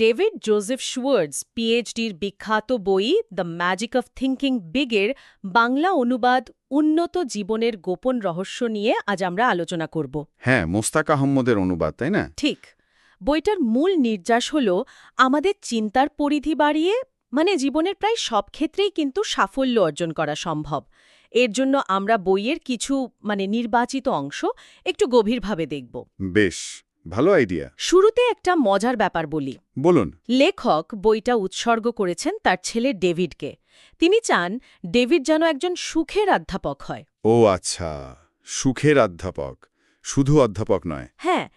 David Joseph শুয়ার্ডস পিএইচডির বিখ্যাত বই দ্য ম্যাজিক অফ থিঙ্কিং বিগের বাংলা অনুবাদ উন্নত জীবনের গোপন রহস্য নিয়ে আজ আমরা আলোচনা করব। হ্যাঁ মোস্তাক আহম্মদের অনুবাদ তাই না? ঠিক। বইটার মূল নির্যাস হল আমাদের চিন্তার পরিধি বাড়িয়ে মানে জীবনের প্রায় সব ক্ষেত্রেই কিন্তু সাফল্য অর্জন করা সম্ভব। এর জন্য আমরা বইয়ের কিছু মানে নির্বাচিত অংশ একটু গভীরভাবে দেখব। বেশ। ভালো আইডিয়া। শুরুতে একটা মজার ব্যাপার বলি। বলুন। লেখক বইটা উৎসর্গ করেছেন তার ছেলে ডেভিডকে। তিনি চান ডেভিড যেন একজন সুখের অধ্যাপক হয়। ও আচ্ছা সুখের অধ্যাপক শুধু অধ্যাপক নয়। হ্যাঁ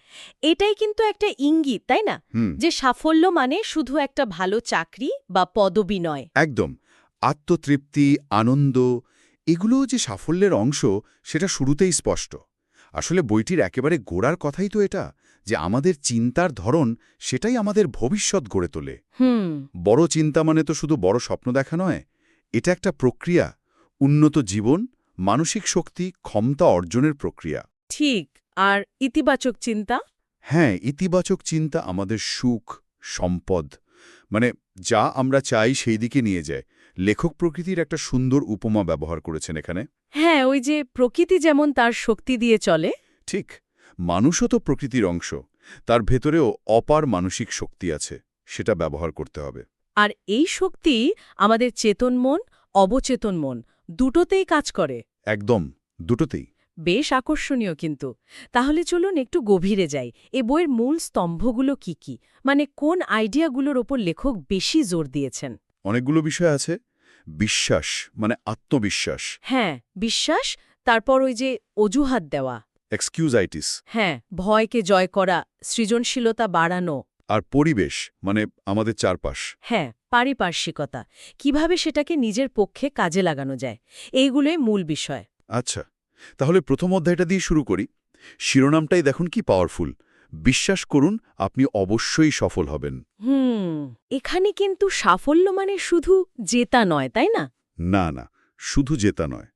এটাই কিন্তু একটা ইঙ্গিত তাই না? যে সাফল্য মানে শুধু একটা ভালো চাকরি বা পদবি নয়। একদম আত্মতৃপ্তি আনন্দ এগুলোও যে সাফল্যের অংশ সেটা শুরুতেই স্পষ্ট। আসলে বইটির একেবারে গোড়ার কথাই তো এটা। যে আমাদের চিন্তার ধরন সেটাই আমাদের ভবিষ্যৎ গড়ে তোলে। হুম। বড় চিন্তা মানে তো শুধু বড় স্বপ্ন দেখা নয় এটা একটা প্রক্রিয়া উন্নত জীবন মানসিক শক্তি ক্ষমতা অর্জনের প্রক্রিয়া। ঠিক আর ইতিবাচক চিন্তা? হ্যাঁ ইতিবাচক চিন্তা আমাদের সুখ সম্পদ মানে যা আমরা চাই সেই দিকে নিয়ে যায়। লেখক প্রকৃতির একটা সুন্দর উপমা ব্যবহার করেছেন এখানে। হ্যাঁ ওই যে প্রকৃতি যেমন তার শক্তি দিয়ে চলে। ঠিক। মানুষও তো প্রকৃতির অংশ। তার ভেতরেও অপার মানসিক শক্তি আছে সেটা ব্যবহার করতে হবে। আর এই শক্তি আমাদের চেতন মন অবচেতন মন দুটোতেই কাজ করে। একদম দুটোতেই। বেশ আকর্ষণীয় কিন্তু। তাহলে চলুন একটু গভীরে যাই। এ বইয়ের মূল স্তম্ভগুলো কি কি? মানে কোন আইডিয়াগুলোর ওপর লেখক বেশি জোর দিয়েছেন? অনেকগুলো বিষয় আছে। বিশ্বাস মানে আত্মবিশ্বাস। হ্যাঁ বিশ্বাস তারপর ওই যে অজুহাত দেওয়া। এক্সকিউজাইটিস হ্যাঁ ভয়কে জয় করা সৃজনশীলতা বাড়ানো। আর পরিবেশ মানে আমাদের চারপাশ। হ্যাঁ পারিপার্শ্বিকতা কীভাবে সেটাকে নিজের পক্ষে কাজে লাগানো যায় এইগুলোই মূল বিষয়। আচ্ছা তাহলে প্রথম অধ্যায়টা দিয়ে শুরু করি। শিরোনামটাই দেখুন কি পাওয়ারফুল বিশ্বাস করুন আপনি অবশ্যই সফল হবেন। হুম এখানে কিন্তু সাফল্য মানে শুধু জেতা নয় তাই না? না না শুধু জেতা নয়।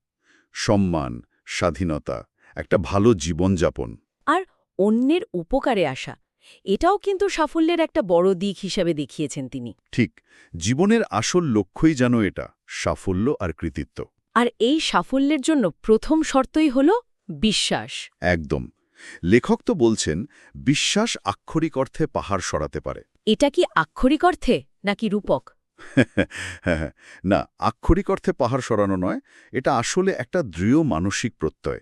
সম্মান স্বাধীনতা একটা ভালো জীবনযাপন। আর অন্যের উপকারে আসা এটাও কিন্তু সাফল্যের একটা বড় দিক হিসাবে দেখিয়েছেন তিনি। ঠিক জীবনের আসল লক্ষ্যই যেন এটা সাফল্য আর কৃতিত্ব। আর এই সাফল্যের জন্য প্রথম শর্তই হল বিশ্বাস। একদম। লেখক তো বলছেন বিশ্বাস আক্ষরিক অর্থে পাহাড় সরাতে পারে। এটা কি আক্ষরিক অর্থে নাকি রূপক? না আক্ষরিক অর্থে পাহাড় সরানো নয় এটা আসলে একটা দৃঢ় মানসিক প্রত্যয়।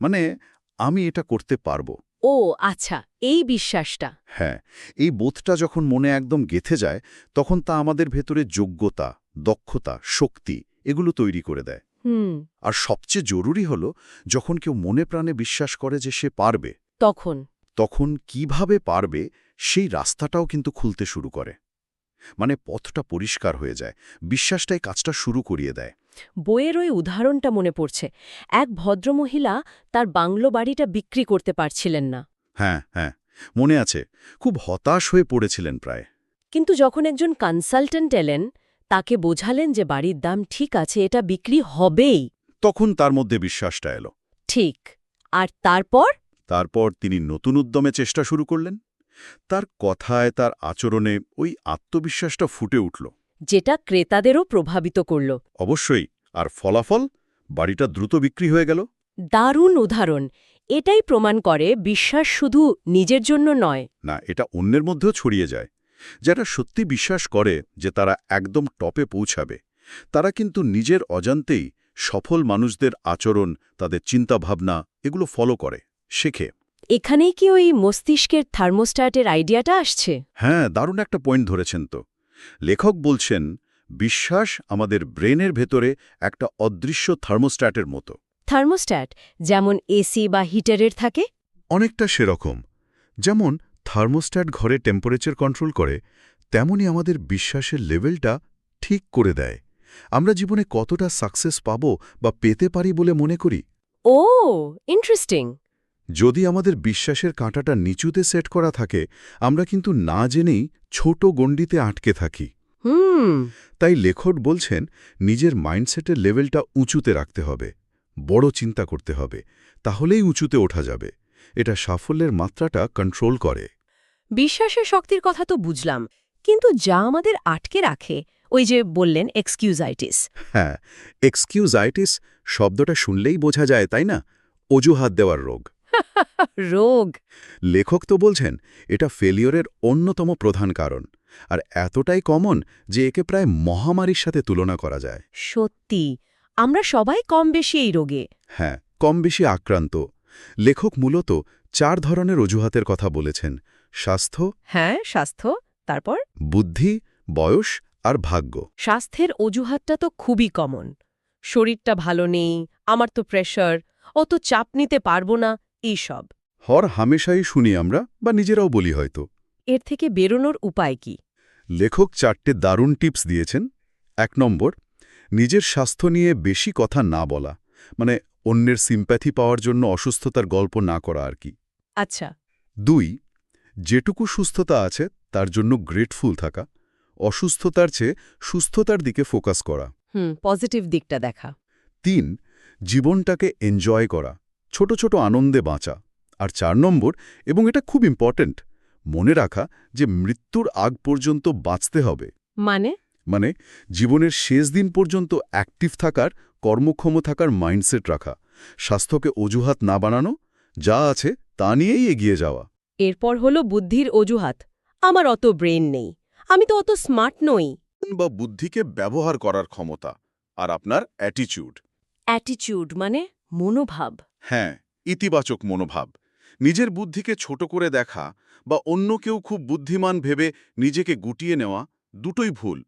মানে আমি এটা করতে পারব। ও আচ্ছা এই বিশ্বাসটা। হ্যাঁ এই বোধটা যখন মনে একদম গেথে যায় তখন তা আমাদের ভেতরে যোগ্যতা দক্ষতা শক্তি এগুলো তৈরি করে দেয়। হুম। আর সবচেয়ে জরুরি হল যখন কেউ মনে প্রাণে বিশ্বাস করে যে সে পারবে তখন। তখন কীভাবে পারবে সেই রাস্তাটাও কিন্তু খুলতে শুরু করে। মানে পথটা পরিষ্কার হয়ে যায় বিশ্বাসটাই কাজটা শুরু করিয়ে দেয়। বইয়ের ওই উদাহরণটা মনে পড়ছে। এক ভদ্রমহিলা তার বাংলো বাড়িটা বিক্রি করতে পারছিলেন না। হ্যাঁ হ্যাঁ মনে আছে খুব হতাশ হয়ে পড়েছিলেন প্রায়। কিন্তু যখন একজন কনসালটেন্ট এলেন তাকে বোঝালেন যে বাড়ির দাম ঠিক আছে এটা বিক্রি হবেই। তখন তার মধ্যে বিশ্বাসটা এলো। ঠিক। আর তারপর? তারপর তিনি নতুন উদ্যমে চেষ্টা শুরু করলেন। তার কথায় তার আচরণে ওই আত্মবিশ্বাসটা ফুটে উঠল। যেটা ক্রেতাদেরও প্রভাবিত করল। অবশ্যই আর ফলাফল? বাড়িটা দ্রুত বিক্রি হয়ে গেল? দারুণ উদাহরণ। এটাই প্রমাণ করে বিশ্বাস শুধু নিজের জন্য নয়। না এটা অন্যের মধ্যেও ছড়িয়ে যায়। যারা সত্যি বিশ্বাস করে যে তারা একদম টপে পৌঁছাবে তারা কিন্তু নিজের অজান্তেই সফল মানুষদের আচরণ তাদের চিন্তাভাবনা এগুলো ফলো করে শেখে। এখানেই কি ওই মস্তিষ্কের থার্মোস্ট্যাটের আইডিয়াটা আসছে? হ্যাঁ দারুণ একটা পয়েন্ট ধরেছেন তো। লেখক বলছেন বিশ্বাস আমাদের ব্রেনের ভেতরে একটা অদৃশ্য থার্মোস্ট্যাটের মতো। থার্মোস্ট্যাট যেমন এসি বা হিটারের থাকে? অনেকটা সেরকম। যেমন থার্মোস্ট্যাট ঘরে টেম্পারেচার কন্ট্রোল করে তেমনি আমাদের বিশ্বাসের লেভেলটা ঠিক করে দেয়। আমরা জীবনে কতটা সাকসেস পাব বা পেতে পারি বলে মনে করি? ও ইন্টারেস্টিং যদি আমাদের বিশ্বাসের কাঁটাটা নিচুতে সেট করা থাকে আমরা কিন্তু না জেনেই ছোট গণ্ডিতে আটকে থাকি। হুম। তাই লেখক বলছেন নিজের মাইন্ডসেটের লেভেলটা উঁচুতে রাখতে হবে। বড় চিন্তা করতে হবে। তাহলেই উঁচুতে ওঠা যাবে। এটা সাফল্যের মাত্রাটা কন্ট্রোল করে। বিশ্বাসের শক্তির কথা তো বুঝলাম। কিন্তু যা আমাদের আটকে রাখে ওই যে বললেন এক্সকিউজাইটিস হ্যাঁ এক্সকিউজাইটিস শব্দটা শুনলেই বোঝা যায় তাই না? অজুহাত দেওয়ার রোগ। রোগ। লেখক তো বলছেন এটা ফেলিওরের অন্যতম প্রধান কারণ আর এতটাই কমন যে একে প্রায় মহামারীর সাথে তুলনা করা যায়। সত্যি আমরা সবাই কম বেশি এই রোগে। হ্যাঁ কম বেশি আক্রান্ত। লেখক মূলত চার ধরনের অজুহাতের কথা বলেছেন স্বাস্থ্য হ্যাঁ স্বাস্থ্য তারপর? বুদ্ধি বয়স আর ভাগ্য। স্বাস্থ্যের অজুহাতটা তো খুবই কমন। শরীরটা ভালো নেই আমার তো প্রেশার অত চাপ নিতে পারব না এইসব হর হামেশাই শুনি আমরা বা নিজেরাও বলি হয়তো। এর থেকে বেরোনোর উপায় কি? লেখক চারটে দারুণ টিপস দিয়েছেন। এক নম্বর নিজের স্বাস্থ্য নিয়ে বেশি কথা না বলা মানে অন্যের সিম্প্যাথি পাওয়ার জন্য অসুস্থতার গল্প না করা আর কি। আচ্ছা। দুই যেটুকু সুস্থতা আছে তার জন্য গ্রেটফুল থাকা অসুস্থতার চেয়ে সুস্থতার দিকে ফোকাস করা। হুম পজিটিভ দিকটা দেখা। তিন জীবনটাকে এনজয় করা ছোট ছোট আনন্দে বাঁচা। আর চার নম্বর এবং এটা খুব ইম্পর্ট্যান্ট মনে রাখা যে মৃত্যুর আগ পর্যন্ত বাঁচতে হবে। মানে? মানে জীবনের শেষ দিন পর্যন্ত অ্যাক্টিভ থাকার কর্মক্ষম থাকার মাইন্ডসেট রাখা। স্বাস্থ্যকে অজুহাত না বানানো যা আছে তা নিয়েই এগিয়ে যাওয়া। এরপর হলো বুদ্ধির অজুহাত। আমার অত ব্রেন নেই। আমি তো অত স্মার্ট নই। বা বুদ্ধিকে ব্যবহার করার ক্ষমতা আর আপনার অ্যাটিচিউড অ্যাটিচিউড মানে মনোভাব। হ্যাঁ ইতিবাচক মনোভাব। নিজের বুদ্ধিকে ছোট করে দেখা বা অন্য কেউ খুব বুদ্ধিমান ভেবে নিজেকে গুটিয়ে নেওয়া দুটোই ভুল।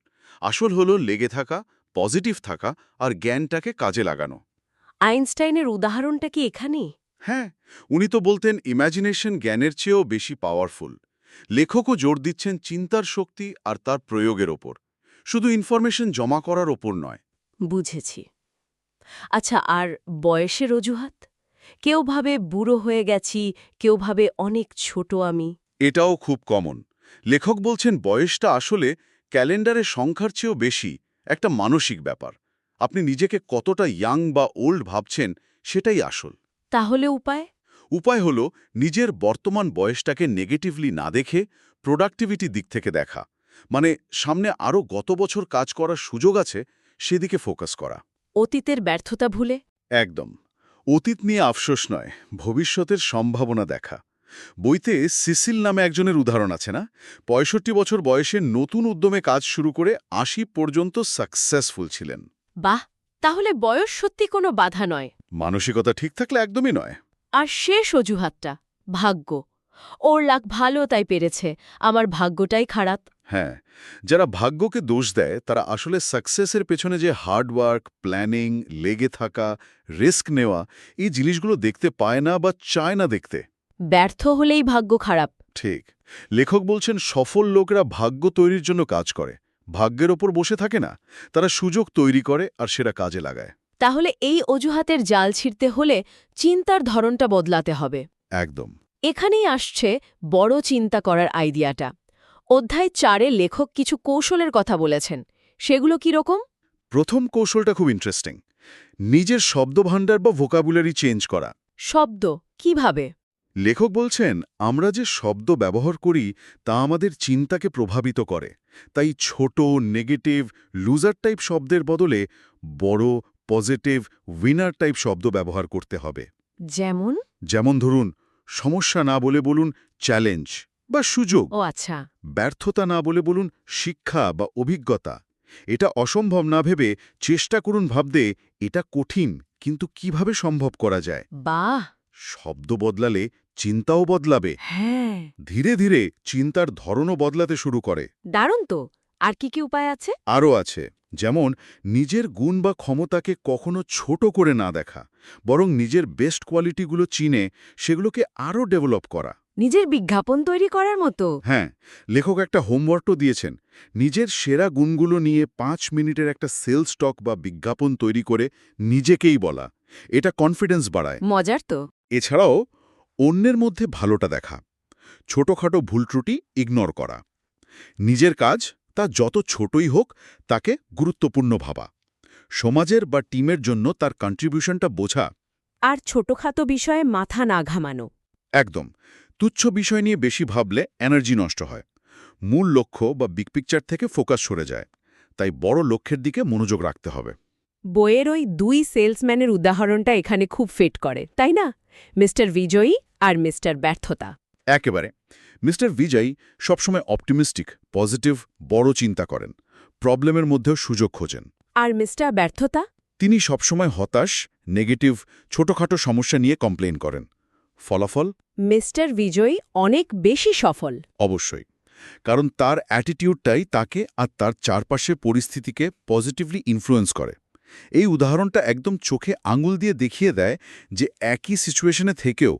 আসল হল লেগে থাকা পজিটিভ থাকা আর জ্ঞানটাকে কাজে লাগানো। আইনস্টাইনের উদাহরণটা কি এখানে? হ্যাঁ উনি তো বলতেন ইম্যাজিনেশন জ্ঞানের চেয়েও বেশি পাওয়ারফুল। লেখকও জোর দিচ্ছেন চিন্তার শক্তি আর তার প্রয়োগের ওপর। শুধু ইনফরমেশন জমা করার ওপর নয়। বুঝেছি। আচ্ছা আর বয়সের অজুহাত? কেউ ভাবে বুড়ো হয়ে গেছি কেউ ভাবে অনেক ছোট আমি। এটাও খুব কমন। লেখক বলছেন বয়সটা আসলে ক্যালেন্ডারের সংখ্যার চেয়েও বেশি একটা মানসিক ব্যাপার। আপনি নিজেকে কতটা ইয়াং বা ওল্ড ভাবছেন সেটাই আসল। তাহলে উপায়? উপায় হল নিজের বর্তমান বয়সটাকে নেগেটিভলি না দেখে প্রোডাক্টিভিটি দিক থেকে দেখা। মানে সামনে আরও গত বছর কাজ করার সুযোগ আছে সেদিকে ফোকাস করা। অতীতের ব্যর্থতা ভুলে? একদম। অতীত নিয়ে আফসোস নয় ভবিষ্যতের সম্ভাবনা দেখা। বইতে সিসিল নামে একজনের উদাহরণ আছে না? পঁয়ষট্টি বছর বয়সে নতুন উদ্যমে কাজ শুরু করে আশি পর্যন্ত সাকসেসফুল ছিলেন। বাহ! তাহলে বয়স সত্যি কোনো বাধা নয়। মানসিকতা ঠিক থাকলে একদমই নয়। আর শেষ অজুহাতটা ভাগ্য। ওর লাখ ভালো তাই পেরেছে আমার ভাগ্যটাই খারাপ। হ্যাঁ যারা ভাগ্যকে দোষ দেয় তারা আসলে সাকসেসের পেছনে যে হার্ডওয়ার্ক প্ল্যানিং লেগে থাকা রিস্ক নেওয়া এই জিনিসগুলো দেখতে পায় না বা চায় না দেখতে। ব্যর্থ হলেই ভাগ্য খারাপ। ঠিক। লেখক বলছেন সফল লোকরা ভাগ্য তৈরির জন্য কাজ করে। ভাগ্যের ওপর বসে থাকে না তারা সুযোগ তৈরি করে আর সেটা কাজে লাগায়। তাহলে এই অজুহাতের জাল ছিঁড়তে হলে চিন্তার ধরনটা বদলাতে হবে। একদম। এখানেই আসছে বড় চিন্তা করার আইডিয়াটা অধ্যায় চারে লেখক কিছু কৌশলের কথা বলেছেন। সেগুলো কীরকম প্রথম কৌশলটা খুব ইন্টারেস্টিং নিজের শব্দভাণ্ডার বা ভোকাবুলারি চেঞ্জ করা। শব্দ কীভাবে? লেখক বলছেন আমরা যে শব্দ ব্যবহার করি তা আমাদের চিন্তাকে প্রভাবিত করে। তাই ছোট নেগেটিভ লুজার টাইপ শব্দের বদলে বড় পজিটিভ উইনার টাইপ শব্দ ব্যবহার করতে হবে। যেমন? যেমন ধরুন সমস্যা না বলে বলুন চ্যালেঞ্জ বা সুযোগ। ও আচ্ছা। ব্যর্থতা না বলে বলুন শিক্ষা বা অভিজ্ঞতা। এটা অসম্ভব না ভেবে চেষ্টা করুন ভাবতে এটা কঠিন কিন্তু কীভাবে সম্ভব করা যায়? বাহ! শব্দ বদলালে চিন্তাও বদলাবে। হ্যাঁ। ধীরে ধীরে চিন্তার ধরনও বদলাতে শুরু করে। দারুণ তো! আর কি কি উপায় আছে? আরও আছে। যেমন নিজের গুণ বা ক্ষমতাকে কখনো ছোট করে না দেখা বরং নিজের বেস্ট কোয়ালিটিগুলো চিনে সেগুলোকে আরও ডেভেলপ করা। নিজের বিজ্ঞাপন তৈরি করার মতো? হ্যাঁ লেখক একটা হোমওয়ার্কও দিয়েছেন। নিজের সেরা গুণগুলো নিয়ে পাঁচ মিনিটের একটা সেলস স্টক বা বিজ্ঞাপন তৈরি করে নিজেকেই বলা এটা কনফিডেন্স বাড়ায়। মজার তো। এছাড়াও অন্যের মধ্যে ভালোটা দেখা ছোটখাটো ভুল ত্রুটি ইগনোর করা। নিজের কাজ তা যত ছোটই হোক তাকে গুরুত্বপূর্ণ ভাবা। সমাজের বা টিমের জন্য তার কন্ট্রিবিউশনটা বোঝা। আর ছোটখাটো বিষয়ে মাথা না ঘামানো। একদম। তুচ্ছ বিষয় নিয়ে বেশি ভাবলে এনার্জি নষ্ট হয়। মূল লক্ষ্য বা বিগ পিকচার থেকে ফোকাস সরে যায়। তাই বড় লক্ষ্যের দিকে মনোযোগ রাখতে হবে। বইয়ের ওই দুই সেলসম্যানের উদাহরণটা এখানে খুব ফিট করে তাই না? মিস্টার বিজয়ী আর মিস্টার ব্যর্থতা। একেবারে। মিস্টার বিজয় সবসময় অপটিমিস্টিক পজিটিভ বড় চিন্তা করেন প্রবলেমের মধ্যেও সুযোগ খোঁজেন। আর মিস্টার ব্যর্থতা? তিনি সবসময় হতাশ নেগেটিভ ছোটখাটো সমস্যা নিয়ে কমপ্লেন করেন। ফলাফল? মিস্টার বিজয়ী অনেক বেশি সফল। অবশ্যই। কারণ তার অ্যাটিটিউডটাই তাকে আর তার চারপাশের পরিস্থিতিকে পজিটিভলি ইনফ্লুয়েন্স করে। এই উদাহরণটা একদম চোখে আঙুল দিয়ে দেখিয়ে দেয় যে একই সিচুয়েশনে থেকেও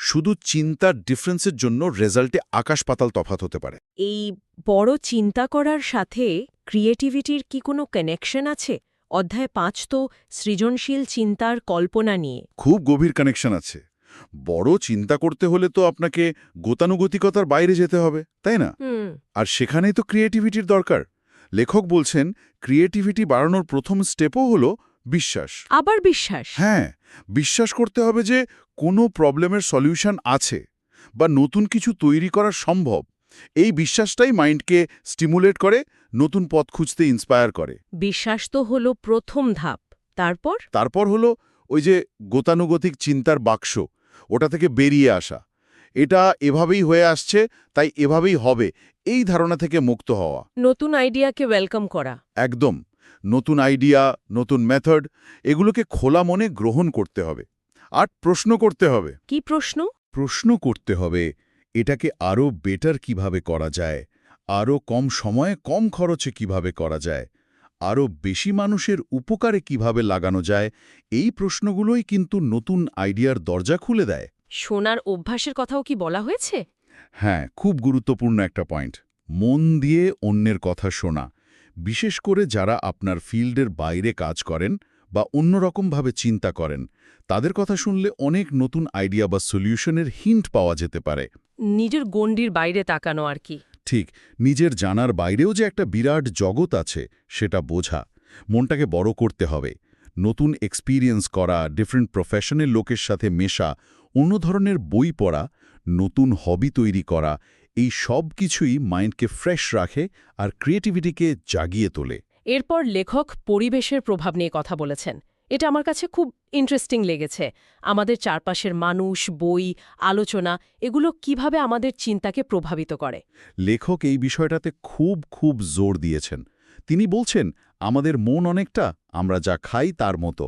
শুধু চিন্তার ডিফারেন্সের জন্য রেজাল্টে আকাশ পাতাল তফাত হতে পারে। এই বড় চিন্তা করার সাথে ক্রিয়েটিভিটির কি কোনো কানেকশন আছে? অধ্যায় পাঁচ তো সৃজনশীল চিন্তার কল্পনা নিয়ে। খুব গভীর কানেকশন আছে। বড় চিন্তা করতে হলে তো আপনাকে গতানুগতিকতার বাইরে যেতে হবে তাই না? আর সেখানেই তো ক্রিয়েটিভিটির দরকার। লেখক বলছেন ক্রিয়েটিভিটি বাড়ানোর প্রথম স্টেপও হলো বিশ্বাস। আবার বিশ্বাস? হ্যাঁ। বিশ্বাস করতে হবে যে কোনো প্রবলেমের সলিউশন আছে বা নতুন কিছু তৈরি করা সম্ভব। এই বিশ্বাসটাই মাইন্ডকে স্টিমুলেট করে নতুন পথ খুঁজতে ইন্সপায়ার করে। বিশ্বাস তো হলো প্রথম ধাপ। তারপর? তারপর হলো ওই যে গতানুগতিক চিন্তার বাক্স ওটা থেকে বেরিয়ে আসা। এটা এভাবেই হয়ে আসছে তাই এভাবেই হবে এই ধারণা থেকে মুক্ত হওয়া। নতুন আইডিয়াকে ওয়েলকাম করা। একদম। নতুন আইডিয়া নতুন মেথড এগুলোকে খোলা মনে গ্রহণ করতে হবে। আর প্রশ্ন করতে হবে। কি প্রশ্ন? প্রশ্ন করতে হবে এটাকে আরও বেটার কীভাবে করা যায়? আরও কম সময়ে কম খরচে কীভাবে করা যায়? আরও বেশি মানুষের উপকারে কীভাবে লাগানো যায়? এই প্রশ্নগুলোই কিন্তু নতুন আইডিয়ার দরজা খুলে দেয়। শোনার অভ্যাসের কথাও কি বলা হয়েছে? হ্যাঁ খুব গুরুত্বপূর্ণ একটা পয়েন্ট মন দিয়ে অন্যের কথা শোনা। বিশেষ করে যারা আপনার ফিল্ডের বাইরে কাজ করেন বা অন্যরকমভাবে চিন্তা করেন তাদের কথা শুনলে অনেক নতুন আইডিয়া বা সলিউশনের হিন্ট পাওয়া যেতে পারে। নিজের গণ্ডির বাইরে তাকানো আর কি। ঠিক নিজের জানার বাইরেও যে একটা বিরাট জগৎ আছে সেটা বোঝা মনটাকে বড় করতে হবে। নতুন এক্সপিরিয়েন্স করা ডিফারেন্ট প্রফেশনের লোকের সাথে মেশা অন্য ধরনের বই পড়া নতুন হবি তৈরি করা এই সব কিছুই মাইন্ডকে ফ্রেশ রাখে আর ক্রিয়েটিভিটিকে জাগিয়ে তোলে। এরপর লেখক পরিবেশের প্রভাব নিয়ে কথা বলেছেন। এটা আমার কাছে খুব ইন্টারেস্টিং লেগেছে। আমাদের চারপাশের মানুষ বই আলোচনা এগুলো কীভাবে আমাদের চিন্তাকে প্রভাবিত করে। লেখক এই বিষয়টাতে খুব খুব জোর দিয়েছেন। তিনি বলছেন আমাদের মন অনেকটা আমরা যা খাই তার মতো।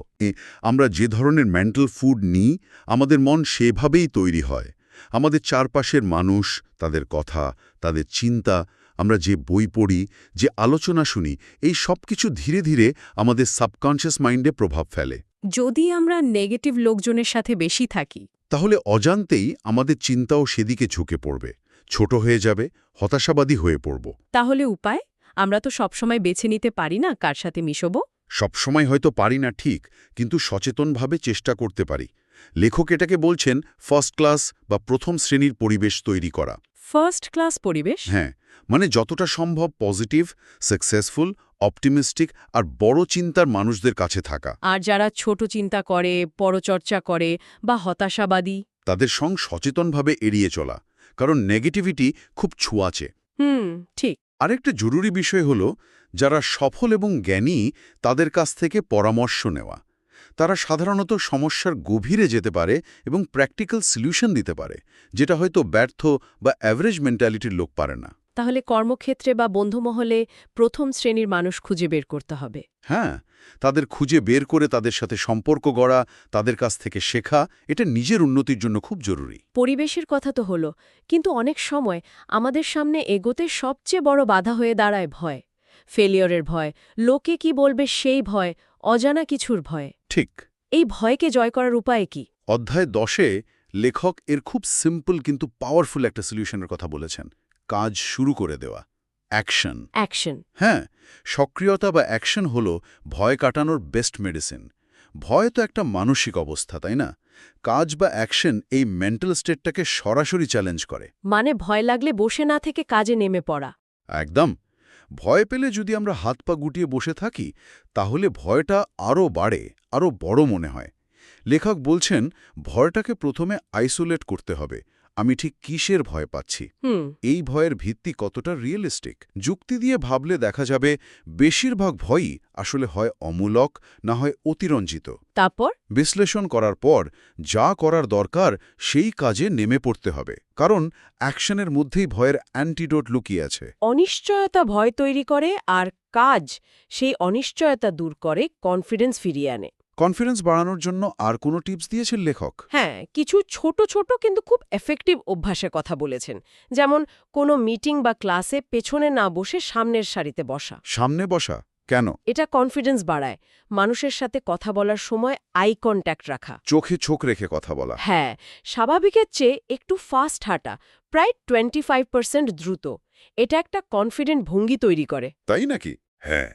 আমরা যে ধরনের মেন্টাল ফুড নিই আমাদের মন সেভাবেই তৈরি হয়। আমাদের চারপাশের মানুষ তাদের কথা তাদের চিন্তা আমরা যে বই পড়ি যে আলোচনা শুনি এই সব কিছু ধীরে ধীরে আমাদের সাবকনশিয়াস মাইন্ডে প্রভাব ফেলে। যদি আমরা নেগেটিভ লোকজনের সাথে বেশি থাকি। তাহলে অজান্তেই আমাদের চিন্তাও সেদিকে ঝুঁকে পড়বে। ছোট হয়ে যাবে হতাশাবাদী হয়ে পড়ব। তাহলে উপায়? আমরা তো সবসময় বেছে নিতে পারি না কার সাথে মিশব। সবসময় হয়তো পারি না ঠিক কিন্তু সচেতনভাবে চেষ্টা করতে পারি। লেখক এটাকে বলছেন ফার্স্ট ক্লাস বা প্রথম শ্রেণির পরিবেশ তৈরি করা। ফার্স্ট ক্লাস পরিবেশ? হ্যাঁ মানে যতটা সম্ভব পজিটিভ সাকসেসফুল অপটিমিস্টিক আর বড় চিন্তার মানুষদের কাছে থাকা। আর যারা ছোট চিন্তা করে পরচর্চা করে বা হতাশাবাদী? তাদের সং সচেতনভাবে এড়িয়ে চলা কারণ নেগেটিভিটি খুব ছুঁয়াচে। হুম ঠিক। আরেকটা জরুরি বিষয় হল যারা সফল এবং জ্ঞানী তাদের কাছ থেকে পরামর্শ নেওয়া। তারা সাধারণত সমস্যার গভীরে যেতে পারে এবং প্র্যাকটিক্যাল সলিউশন দিতে পারে যেটা হয়তো ব্যর্থ বা অ্যাভারেজ মেন্টালিটির লোক পারে না। তাহলে কর্মক্ষেত্রে বা বন্ধুমহলে প্রথম শ্রেণির মানুষ খুঁজে বের করতে হবে। হ্যাঁ তাদের খুঁজে বের করে তাদের সাথে সম্পর্ক গড়া তাদের কাছ থেকে শেখা এটা নিজের উন্নতির জন্য খুব জরুরি। পরিবেশের কথা তো হলো কিন্তু অনেক সময় আমাদের সামনে এগোতে সবচেয়ে বড় বাধা হয়ে দাঁড়ায় ভয়। ফেলিয়রের ভয়। লোকে কি বলবে সেই ভয় অজানা কিছুর ভয়। ঠিক। এই ভয়কে জয় করার উপায় কি? অধ্যায় দশে লেখক এর খুব সিম্পল কিন্তু পাওয়ারফুল একটা সলিউশনের কথা বলেছেন। কাজ শুরু করে দেওয়া। অ্যাকশন অ্যাকশন হ্যাঁ সক্রিয়তা বা অ্যাকশন হল ভয় কাটানোর বেস্ট মেডিসিন ভয় তো একটা মানসিক অবস্থা তাই না? কাজ বা অ্যাকশন এই মেন্টাল স্টেটটাকে সরাসরি চ্যালেঞ্জ করে। মানে ভয় লাগলে বসে না থেকে কাজে নেমে পড়া। একদম। ভয় পেলে যদি আমরা হাত পা গুটিয়ে বসে থাকি, তাহলে ভয়টা আরও বাড়ে, আরও বড় মনে হয়। লেখক বলছেন, ভয়টাকে প্রথমে আইসোলেট করতে হবে। আমি ঠিক কিসের ভয় পাচ্ছি? এই ভয়ের ভিত্তি কতটা রিয়েলিস্টিক যুক্তি দিয়ে ভাবলে দেখা যাবে বেশিরভাগ ভয়ই আসলে হয় অমূলক না হয় অতিরঞ্জিত। তারপর? বিশ্লেষণ করার পর যা করার দরকার সেই কাজে নেমে পড়তে হবে। কারণ অ্যাকশনের মধ্যেই ভয়ের অ্যান্টিডোট লুকিয়ে আছে। অনিশ্চয়তা ভয় তৈরি করে আর কাজ সেই অনিশ্চয়তা দূর করে কনফিডেন্স ফিরিয়ে আনে। কনফিডেন্স বাড়ানোর জন্য আর কোনো টিপস দিয়েছেন লেখক? হ্যাঁ কিছু ছোট ছোট কিন্তু খুব এফেক্টিভ অভ্যাসের কথা বলেছেন। যেমন কোনো মিটিং বা ক্লাসে পেছনে না বসে সামনের সারিতে বসা। সামনে বসা? কেন? এটা কনফিডেন্স বাড়ায়। মানুষের সাথে কথা বলার সময় আই কন্ট্যাক্ট রাখা। চোখে চোখ রেখে কথা বলা। হ্যাঁ স্বাভাবিকের চেয়ে একটু ফাস্ট হাঁটা প্রায় টোয়েন্টি ফাইভ পার্সেন্ট দ্রুত। এটা একটা কনফিডেন্ট ভঙ্গি তৈরি করে। তাই নাকি? হ্যাঁ।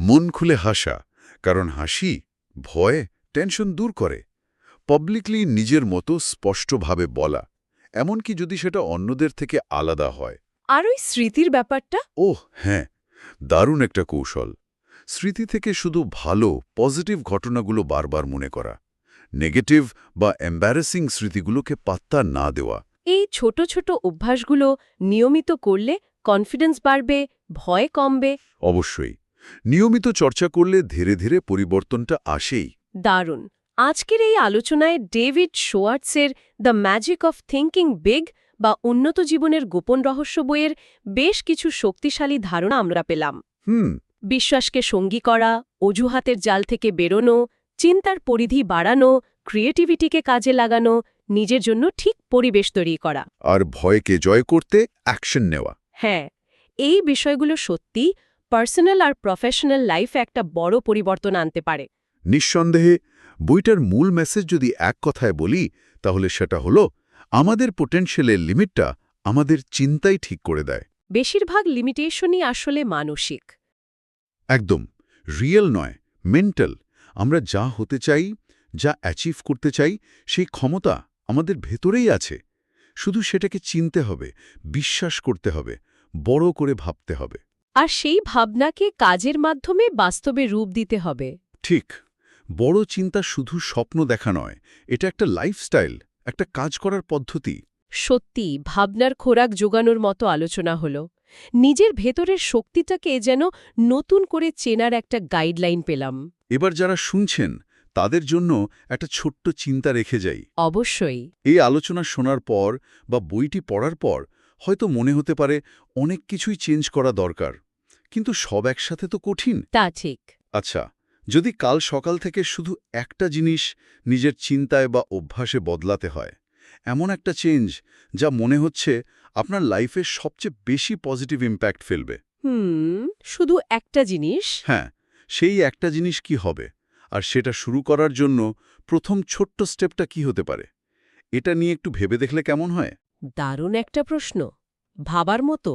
মন খুলে হাসা কারণ হাসি ভয় টেনশন দূর করে। পাবলিকলি নিজের মতো স্পষ্টভাবে বলা এমনকি যদি সেটা অন্যদের থেকে আলাদা হয়। আর ওই স্মৃতির ব্যাপারটা? ওহ হ্যাঁ দারুণ একটা কৌশল। স্মৃতি থেকে শুধু ভালো পজিটিভ ঘটনাগুলো বারবার মনে করা নেগেটিভ বা এম্বারেসিং স্মৃতিগুলোকে পাত্তা না দেওয়া। এই ছোট ছোট অভ্যাসগুলো নিয়মিত করলে কনফিডেন্স বাড়বে ভয় কমবে। অবশ্যই। নিয়মিত চর্চা করলে ধীরে ধীরে পরিবর্তনটা আসেই। দারুণ। আজকের এই আলোচনায় David শোয়ার্টসের the magic of thinking big বা উন্নত জীবনের গোপন রহস্য বইয়ের বেশ কিছু শক্তিশালী ধারণা আমরা পেলাম। হুম। বিশ্বাসকে সঙ্গী করা অজুহাতের জাল থেকে বেরোনো চিন্তার পরিধি বাড়ানো ক্রিয়েটিভিটিকে কাজে লাগানো নিজের জন্য ঠিক পরিবেশ তৈরি করা। আর ভয়কে জয় করতে অ্যাকশন নেওয়া। হ্যাঁ এই বিষয়গুলো সত্যি পার্সোনাল আর প্রফেশনাল লাইফে একটা বড় পরিবর্তন আনতে পারে। নিঃসন্দেহে বইটার মূল মেসেজ যদি এক কথায় বলি তাহলে সেটা হলো আমাদের পোটেনশিয়ালের লিমিটটা আমাদের চিন্তাই ঠিক করে দেয়। বেশিরভাগ লিমিটেশনই আসলে মানসিক। একদম রিয়েল নয় মেন্টাল আমরা যা হতে চাই যা অ্যাচিভ করতে চাই সেই ক্ষমতা আমাদের ভেতরেই আছে। শুধু সেটাকে চিনতে হবে বিশ্বাস করতে হবে বড় করে ভাবতে হবে। আর সেই ভাবনাকে কাজের মাধ্যমে বাস্তবে রূপ দিতে হবে। ঠিক। বড় চিন্তা শুধু স্বপ্ন দেখা নয় এটা একটা লাইফস্টাইল একটা কাজ করার পদ্ধতি। সত্যি ভাবনার খোরাক জোগানোর মতো আলোচনা হল। নিজের ভেতরের শক্তিটাকে যেন নতুন করে চেনার একটা গাইডলাইন পেলাম। এবার যারা শুনছেন তাদের জন্য একটা ছোট্ট চিন্তা রেখে যাই। অবশ্যই। এই আলোচনা শোনার পর বা বইটি পড়ার পর হয়তো মনে হতে পারে অনেক কিছুই চেঞ্জ করা দরকার। কিন্তু সব একসাথে তো কঠিন। তা ঠিক। আচ্ছা যদি কাল সকাল থেকে শুধু একটা জিনিস নিজের চিন্তায় বা অভ্যাসে বদলাতে হয় এমন একটা চেঞ্জ যা মনে হচ্ছে আপনার লাইফে সবচেয়ে বেশি পজিটিভ ইম্প্যাক্ট ফেলবে। হুম শুধু একটা জিনিস? হ্যাঁ সেই একটা জিনিস কি হবে? আর সেটা শুরু করার জন্য প্রথম ছোট্ট স্টেপটা কি হতে পারে? এটা নিয়ে একটু ভেবে দেখলে কেমন হয়? দারুণ একটা প্রশ্ন। ভাবার মতো।